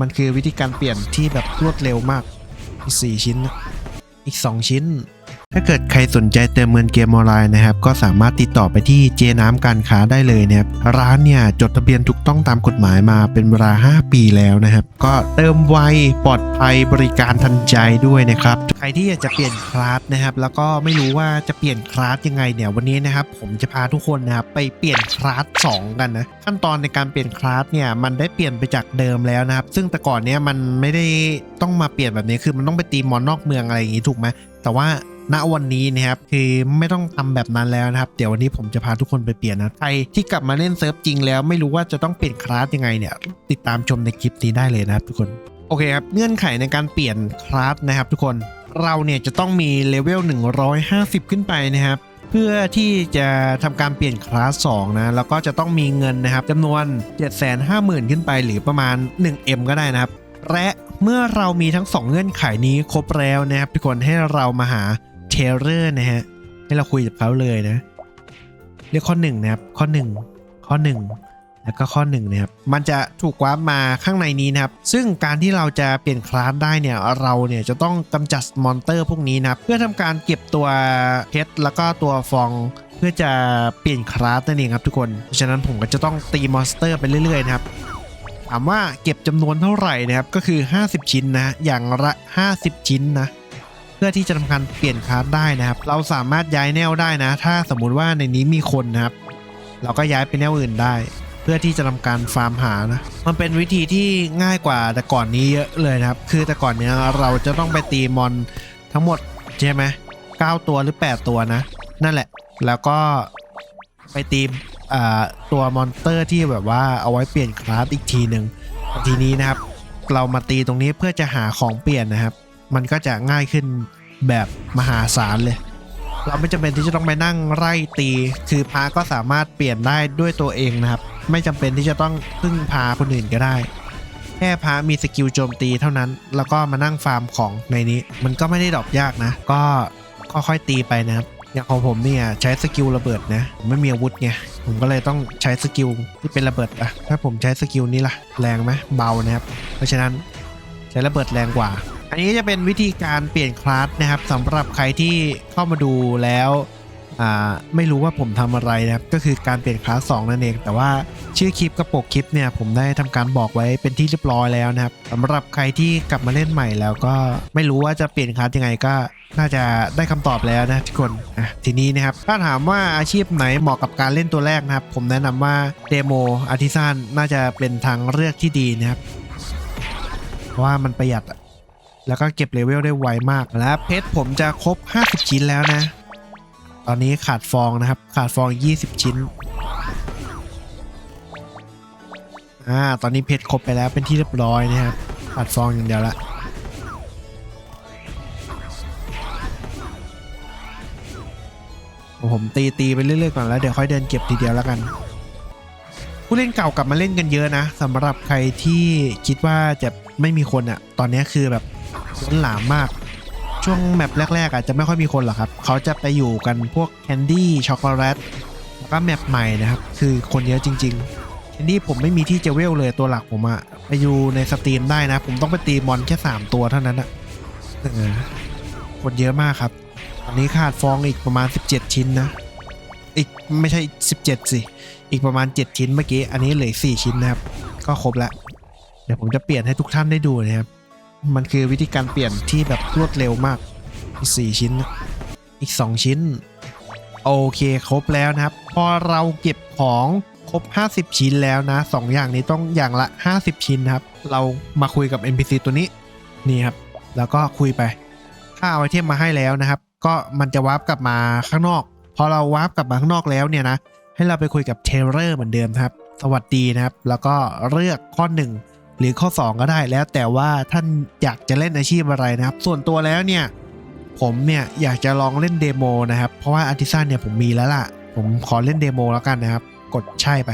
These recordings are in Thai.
มันคือวิธีการเปลี่ยนที่แบบรวดเร็วมากอีก4ชิ้น อีก 2 ชิ้น ถ้าเกิดใครสนใจเติมเงินเกมออนไลน์นะครับ ก็สามารถติดต่อไปที่เจน้ำการค้าได้เลยนะครับ ร้านเนี่ยจดทะเบียนถูกต้องตามกฎหมายมาเป็นเวลา 5 ปีแล้วนะครับ ก็เติมไวปลอดภัยบริการทันใจด้วยนะครับ ใครที่อยากจะเปลี่ยนคลาสนะครับ แล้วก็ไม่รู้ว่าจะเปลี่ยนคลาสยังไงเนี่ย วันนี้นะครับผมจะพาทุกคนนะครับไปเปลี่ยนคลาส2กันนะ ขั้นตอนในการเปลี่ยนคลาสเนี่ยมันได้เปลี่ยนไปจากเดิมแล้วนะครับ ซึ่งแต่ก่อนเนี่ยมันไม่ได้ต้องมาเปลี่ยนแบบนี้ คือมันต้องไปตีมอนนอกเมืองอะไรอย่างงี้ถูกไหม แต่ว่าณวันนี้นะครับคือไม่ต้องทำแบบนั้นแล้วนะครับ เดี๋ยววันนี้ผมจะพาทุกคนไปเปลี่ยนนะใครที่กลับมาเล่นเซิร์ฟจริงแล้วไม่รู้ว่าจะต้องเปลี่ยนคลาสยังไงเนี่ยติดตามชมในคลิปนี้ได้เลยนะครับทุกคนโอเคครับเงื่อนไขในการเปลี่ยนคลาสนะครับ ทุกคนเราเนี่ยจะต้องมีเลเวล150 ขึ้นไปนะครับเพื่อที่จะทำการเปลี่ยนคลาส2นะแล้วก็จะต้องมีเงินนะครับจำนวน 750,000 ขึ้นไปหรือประมาณ 1M ก็ได้นะครับ และ เมื่อเรามีทั้ง 2 เงื่อนไขนี้ครบแล้วนะครับทุกคนให้เรามาหาเทเลอร์นะฮะให้เราคุยกับเขาเลยนะ เรียกข้อ1นะครับข้อ 1 ข้อ 1 แล้วก็ข้อ1นะครับมันจะถูกวาร์ปมาข้างในนี้นะครับ ซึ่งการที่เราจะเปลี่ยนคลาสได้เนี่ยเราเนี่ยจะต้องกำจัดมอนเตอร์พวกนี้นะครับเพื่อทำการเก็บตัวเพชรแล้วก็ตัวฟองเพื่อจะเปลี่ยนคลาสนั่นเองครับทุกคนเพราะฉะนั้นผมก็จะต้องตีมอนสเตอร์ไปเรื่อยๆนะครับ ถามว่าเก็บจำนวนเท่าไหร่นะครับก็คือ 50 ชิ้นนะ อย่างละ 50 ชิ้นนะ เพื่อที่จะทำการเปลี่ยนคลาสได้นะครับ เราสามารถย้ายแนวได้นะ ถ้าสมมุติว่าในนี้มีคนนะครับ เราก็ย้ายไปแนวอื่นได้ เพื่อที่จะทำการฟาร์มหานะ มันเป็นวิธีที่ง่ายกว่าแต่ก่อนนี้เยอะเลยนะครับ คือแต่ก่อนเนี้ยเราจะต้องไปตีมอนทั้งหมดใช่ไหม9ตัวหรือ 8 ตัวนะ นั่นแหละ แล้วก็ไปตี ตัวมอนเตอร์ที่แบบว่าเอาไว้เปลี่ยนคลาสอีกทีหนึ่งทีนี้นะครับ เรามาตีตรงนี้เพื่อจะหาของเปลี่ยนนะครับ มันก็จะง่ายขึ้นแบบมหาศาลเลย เราไม่จำเป็นที่จะต้องไปนั่งไล่ตี คือพาก็สามารถเปลี่ยนได้ด้วยตัวเองนะครับ ไม่จำเป็นที่จะต้องพึ่งพาคนอื่นก็ได้ แค่พามีสกิลโจมตีเท่านั้น แล้วก็มานั่งฟาร์มของในนี้ มันก็ไม่ได้ดอกยากนะ ก็ค่อยๆตีไปนะครับ อย่างของผมเนี่ยใช้สกิลระเบิดนะผมไม่มีอาวุธไงผมก็เลยต้องใช้สกิลที่เป็นระเบิดอะถ้าผมใช้สกิลนี้ล่ะแรงไหมเบานะครับ เพราะฉะนั้นใช้ระเบิดแรงกว่า อันนี้จะเป็นวิธีการเปลี่ยนคลาสนะครับสำหรับใครที่เข้ามาดูแล้วไม่รู้ว่าผมทำอะไรนะครับก็คือการเปลี่ยนคลาส2นั่นเอง แต่ว่าชื่อคลิปกับปกคลิปเนี่ยผมได้ทำการบอกไว้เป็นที่เรียบร้อยแล้วนะครับสำหรับใครที่กลับมาเล่นใหม่แล้วก็ไม่รู้ว่าจะเปลี่ยนคลาสยังไงก็ น่าจะได้คำตอบแล้วนะทุกคนอะทีนี้นะครับถ้าถามว่าอาชีพไหนเหมาะกับการเล่นตัวแรกนะครับ ผมแนะนำว่าเดโมอาร์ติซานน่าจะเป็นทางเลือกที่ดีนะครับเพราะว่ามันประหยัดแล้วก็เก็บเลเวลได้ไวมากและเพชรผมจะครบ 50 ชิ้นแล้วนะ ตอนนี้ขาดฟองนะครับ ขาดฟอง 20 ชิ้นอ่าตอนนี้เพชรครบไปแล้วเป็นที่เรียบร้อยนะครับขาดฟองอย่างเดียวละ ผมตีตีไปเรื่อยๆก่อนแล้วเดี๋ยวค่อยเดินเก็บทีเดียวแล้วกัน ผู้เล่นเก่ากลับมาเล่นกันเยอะนะสำหรับใครที่คิดว่าจะไม่มีคนอะ่ะตอนนี้คือแบบล้นหลามมาก ช่วงแมปแรกๆอาจจะไม่ค่อยมีคนหรอกครับ เขาจะไปอยู่กันพวกแคนดี้ช็อกโกแลตแล้วก็แมปใหม่นะครับ คือคนเยอะจริงๆแคนดี้ผมไม่มีที่จะเวลเลยตัวหลักผมอะไปอยู่ในสตรีมได้นะ ผมต้องไปตีมอนแค่ 3 ตัวเท่านั้นอะคนเยอะมากครับ ตอนนี้ขาดฟองอีกประมาณ 17 ชิ้นนะ อีกไม่ใช่ 17 สิ อีกประมาณ 7 ชิ้นเมื่อกี้ อันนี้เหลือ4ชิ้นนะครับ ก็ครบแล้วเดี๋ยวผมจะเปลี่ยนให้ทุกท่านได้ดูนะครับ มันคือวิธีการเปลี่ยนที่แบบรวดเร็วมากอีก4ชิ้นนะอีก 2 ชิ้น โอเคครบแล้วนะครับ พอเราเก็บของครบ 50 ชิ้นแล้วนะ 2 อย่างนี้ต้องอย่างละ 50 ชิ้นนะครับ เรามาคุยกับ NPC ตัวนี้ นี่ครับ แล้วก็คุยไปถ้าเอาไอเทมมาให้แล้วนะครับ ก็มันจะวาร์ปกลับมาข้างนอก พอเราวาร์ปกลับมาข้างนอกแล้วเนี่ยนะ ให้เราไปคุยกับเทเลอร์เหมือนเดิมครับ สวัสดีนะครับ แล้วก็เลือกข้อ 1 หรือข้อ 2 ก็ได้แล้ว แต่ว่าท่านอยากจะเล่นอาชีพอะไรนะครับ ส่วนตัวแล้วเนี่ยผมเนี่ยอยากจะลองเล่นเดโมนะครับ เพราะว่าอาร์ติซันเนี่ยผมมีแล้วล่ะ ผมขอเล่นเดโมแล้วกันนะครับ กดใช่ไป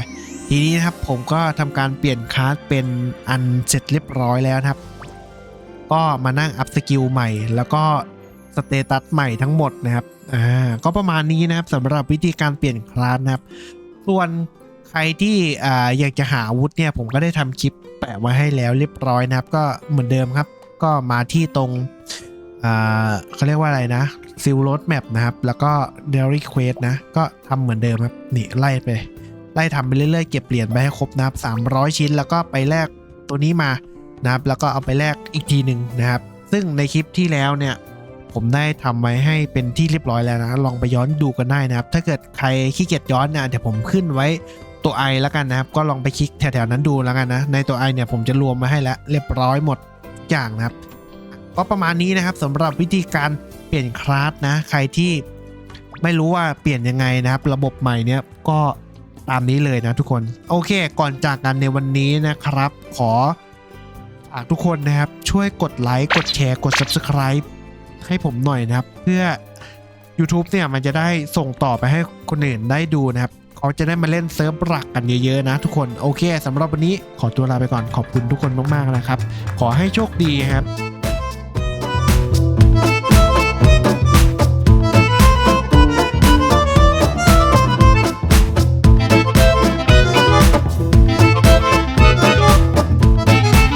ทีนี้นะครับผมก็ทำการเปลี่ยนคลาสเป็นอันเสร็จเรียบร้อยแล้วนะครับ ก็มานั่งอัพสกิลใหม่ แล้วก็ สเตตัสใหม่ทั้งหมดนะครับอ่าก็ประมาณนี้นะครับสำหรับวิธีการเปลี่ยนคลาสนะครับ ส่วนใครที่อ่าอยากจะหาอาวุธเนี่ยผมก็ได้ทำคลิปแปะไว้ให้แล้วเรียบร้อยนะครับ ก็เหมือนเดิมครับ ก็มาที่ตรงอ่าเขาเรียกว่าอะไรนะซิลโรดแมปนะครับ แล้วก็เดลี่เควสนะ ก็ทำเหมือนเดิมครับ นี่ไล่ไปไล่ทำไปเรื่อยๆ เก็บเหรียญไปให้ครบนะครับ 300 ชิ้น แล้วก็ไปแลกตัวนี้มานะครับ แล้วก็เอาไปแลกอีกทีหนึ่งนะครับ ซึ่งในคลิปที่แล้วเนี่ย ผมได้ทำไว้ให้เป็นที่เรียบร้อยแล้วนะ ลองไปย้อนดูกันได้นะครับ ถ้าเกิดใครขี้เกียจย้อนเนี่ยเดี๋ยวผมขึ้นไว้ตัวไอแล้วกันนะครับ ก็ลองไปคลิกแถวๆนั้นดูแล้วกันนะ ในตัวไอเนี่ยผมจะรวมมาให้แล้วเรียบร้อยหมดอย่างนะครับ ก็ประมาณนี้นะครับสำหรับวิธีการเปลี่ยนคลาสนะ ใครที่ไม่รู้ว่าเปลี่ยนยังไงนะครับ ระบบใหม่เนี่ยก็ตามนี้เลยนะทุกคน โอเค ก่อนจากกันในวันนี้นะครับ ขอฝากทุกคนนะครับ ช่วยกดไลค์ กดแชร์ กด subscribe ให้ผมหน่อยนะครับ เพื่อ YouTube เนี่ยมันจะได้ส่งต่อไปให้คนอื่นได้ดูนะครับเขาจะได้มาเล่นเซิร์ฟหลักกันเยอะๆนะทุกคนโอเคสำหรับวันนี้ขอตัวลาไปก่อนขอบคุณทุกคนมากๆนะครับ ขอให้โชคดีครับ